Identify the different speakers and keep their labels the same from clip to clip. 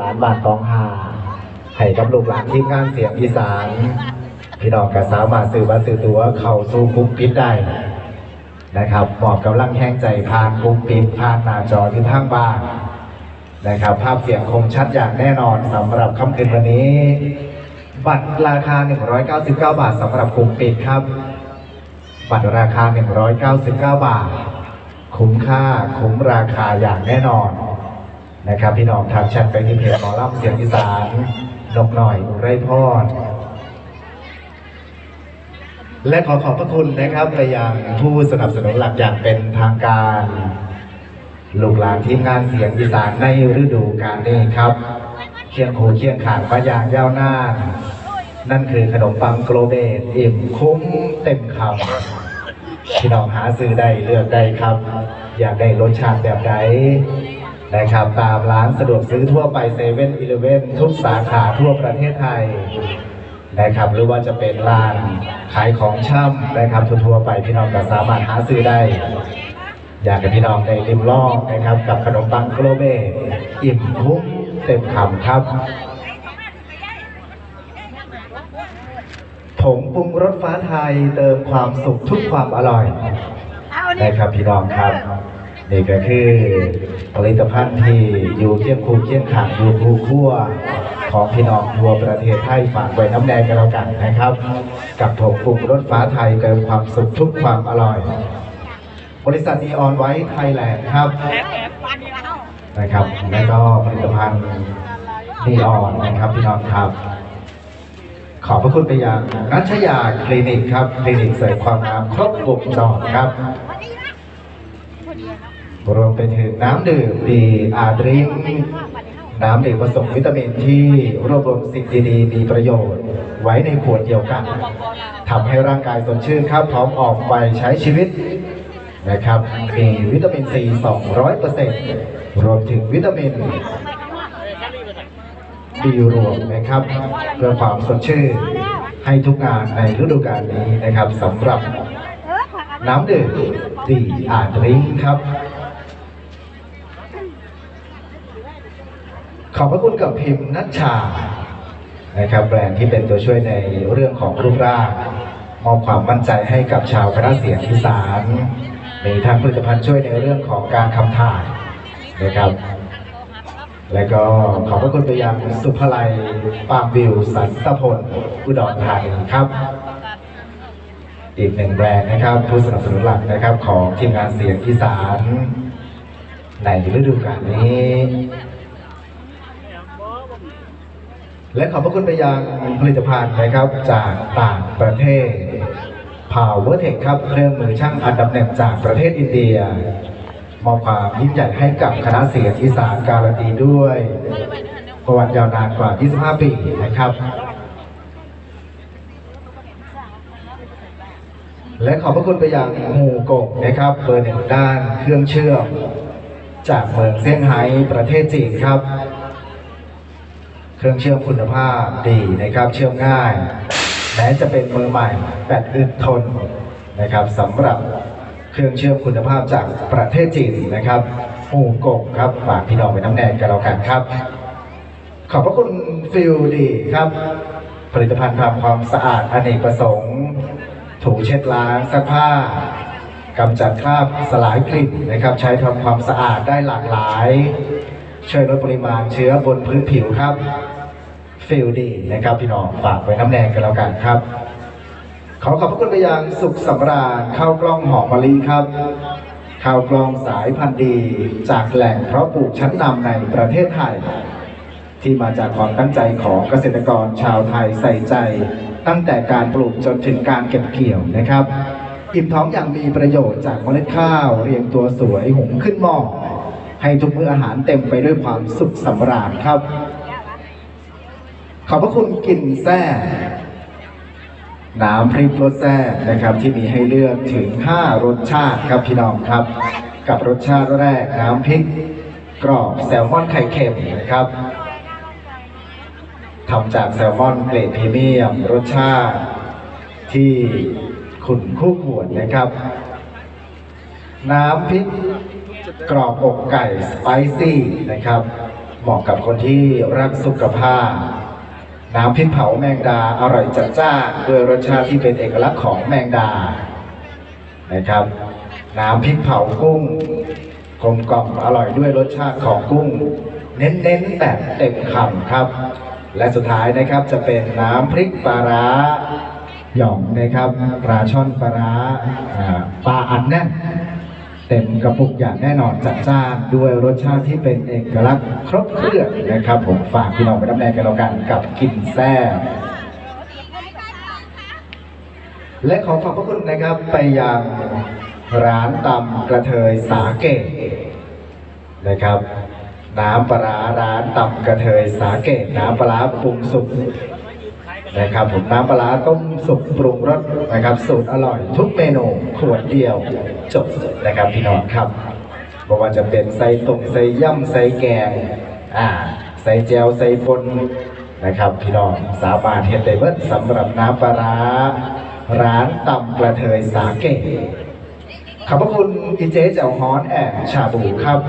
Speaker 1: หลานบ้านตองหาให้กับลูกหลานทีมงานเสียงอีสาน พี่น้องก็สามารถซื้อบัตรซื้อตั๋วเข้าสู่กรุ๊ปปิดได้นะครับหมอบกำลังแห้งใจผ่านกรุ๊ปปิดผ่านหน้าจอที่ทางบ้านนะครับ ภาพเสียงคมชัดอย่างแน่นอนสำหรับค่ำคืนวันนี้ บัตรราคา 199 บาทสำหรับกลุ่มปิดครับ บัตรราคา 199 บาท คุ้มค่าคุ้มราคาอย่างแน่นอน นะครับพี่น้องทางแชทไปที่เพจหมอลำเสียงอีสานนกหน่อยอุไรพรและขอขอบพระคุณนะครับไปยังผู้สนับสนุนหลักอย่างเป็นทางการลูกหลานทีมงานเสียงอีสานในฤดูกาลนี้ครับเคียงหูเคียงขางมาอย่างยาวนานนั่นคือขนมปังโกลเบตอิ่มคุ้มเต็มคำพี่น้องหาซื้อได้เลือกได้ครับ อยากได้รสชาติแบบไหน นะครับ ตามร้านสะดวกซื้อทั่วไปเซเว่นอีเลเว่นทุกสาขาทั่วประเทศไทยนะครับ หรือว่าจะเป็นร้านขายของช่ำนะครับทั่วๆไปพี่น้องก็สามารถหาซื้อได้ อยากให้พี่น้องได้ริมลองนะครับ กับขนมปังโกลเบอิ่มคุ้มเต็มคำครับผงปรุงรสฟ้าไทยเติมความสุขทุกความอร่อยนะครับพี่น้องครับ นี่ก็คือผลิตภัณฑ์ที่อยู่เคียงคู่เคียงข้างอยู่คู่คั่วของพี่น้องทั่วประเทศไทยฝากไว้น้ำแดงกันแล้วกันนะครับ กับผงปรุงรสฟ้าไทยเติมความสุขทุกความอร่อย บริษัทนีออนไว้ไทยแลนด์ครับนะครับ และก็ผลิตภัณฑ์นีออนนะครับพี่น้องครับขอบพระคุณไปยังนัชยาคลินิกครับ คลินิกเสริมความงามครบวงจรครับ รวมไปถึงน้ำดื่มดีอาดริงน้ำดื่มผสมวิตามินที่รวบรวมสิ่งดีๆมีประโยชน์ ไว้ในขวดเดียวกันทำให้ร่างกายสดชื่นครับพร้อมออกไปใช้ชีวิตนะครับมีวิตามินซี200%รวมถึงวิตามินดีรวมนะครับเพื่อความสดชื่นให้ทุกงานในฤดูกาลนี้นะครับสำหรับน้ำดื่มดีอาดริงครับ ขอบพระคุณกับพิมพ์นัชชานะครับแบรนด์ที่เป็นตัวช่วยในเรื่องของรูปร่างมอบความมั่นใจให้กับชาวคณะเสียงอีสานมีทั้งผลิตภัณฑ์ช่วยในเรื่องของการขับถ่ายนะครับ และก็ขอบพระคุณไปยังสุภาลัยปามวิวสันตพลอุดรธานีครับ อีกหนึ่งแบรนด์นะครับ ผู้สนับสนุนหลักนะครับของทีมงานเสียงอีสานในฤดูกาลนี้ และขอบพระคุณไปยังผลิตภัณฑ์นะครับจากต่างประเทศ Power Tech ครับเครื่องมือช่างอันดับหนึ่งจากประเทศอินเดียมอบความยิ่งใหญ่ให้กับคณะเสียงอีสานการันตีด้วยประวัติยาวนานกว่า 25 ปีนะครับ และขอบพระคุณไปยังฮูกงนะครับเบอร์หนึ่งด้านเครื่องเชื่อมจากเมืองเซี่ยงไฮ้ประเทศจีนครับ เครื่องเชื่อมคุณภาพดีนะครับ เชื่อมง่าย แม้จะเป็นมือใหม่แบตอึดทนนะครับสำหรับเครื่องเชื่อมคุณภาพจากประเทศจีนนะครับฮูกงครับฝากพี่น้องไปน้ำแดงกันแล้วกันครับ ขอบพระคุณฟิลดีครับ ผลิตภัณฑ์ทำความสะอาดอเนกประสงค์ ถูเช็ดล้างซักผ้ากำจัดคราบสลายกลิ่นนะครับ ใช้ทำความสะอาดได้หลากหลาย ช่วยลดปริมาณเชื้อบนพื้นผิวครับฟิลดีนะครับพี่น้องฝากไว้น้ำแดงกันแล้วกันครับ ขอขอบพระคุณไปยังสุขสำราญข้าวกล้องหอมมะลิครับข้าวกล้องสายพันธุ์ดี จากแหล่งเพาะปลูกชั้นนำในประเทศไทย ที่มาจากความตั้งใจของเกษตรกรชาวไทยใส่ใจ ตั้งแต่การปลูกจนถึงการเก็บเกี่ยวนะครับ อิ่มท้องอย่างมีประโยชน์จากเมล็ดข้าว เรียงตัวสวยหุงขึ้นหม้อ ให้ทุกมื้ออาหารเต็มไปด้วยความสุขสำราญครับ ขอบพระคุณกลิ่นแซ่น้ำพริกรสแซ่นะครับ ที่มีให้เลือกถึง 5 รสชาติครับพี่น้องครับ กับรสชาติแรกน้ำพริกกรอบแซลมอนไข่เค็มนะครับทำจากแซลมอนเกรดพรีเมียม รสชาติที่ขุนคู่ควรนะครับ น้ำพริก กรอบอกไก่สไปซี่นะครับ เหมาะกับคนที่รักสุขภาพ น้ำพริกเผาแมงดาอร่อยจัดจ้าด้วยรสชาติที่เป็นเอกลักษณ์ของแมงดา นะครับ น้ำพริกเผากุ้งกลมกล่อมอร่อยด้วยรสชาติของกุ้ง เน้นๆแบบเต็มคำครับ และสุดท้ายนะครับจะเป็นน้ำพริกปลาร้าหย่องนะครับปลาช่อนปลาร้าปลาอัดแน่น เต็มกระปุกอย่างแน่นอนจัดจ้านด้วยรสชาติที่เป็นเอกลักษณ์ครบเครื่องนะครับ ผมฝากพี่น้องไปรับแรงกันแล้วกันกับกินแซ่บและขอขอบพระคุณนะครับไปยังร้านตำกระเทยสาเกตนะครับ น้ำปลาร้าร้านตำกระเทยสาเกตน้ำปลาร้าปรุงสุก นะครับผมน้ำปลาร้าต้มสุกปรุงรสนะครับ สูตรอร่อยทุกเมนูขวดเดียวจบนะครับพี่น้องครับไม่ว่าจะเป็นใส่ตุ่มใส่ย่ำใส่แกงอ่าใส่แจวใส่ปนนะครับพี่น้องสามารถเฮ็ดได้เบิดสำหรับน้ำปลาร้าร้านตำกระเทยสาเกขอบพระคุณอีเจ๊แจ่วฮ้อนแอนชาบูครับ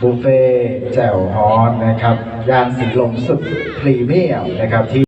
Speaker 1: บุฟเฟ่ต์แจ่วฮอนนะครับย่านสีลมสุดพรีเมียมนะครับที่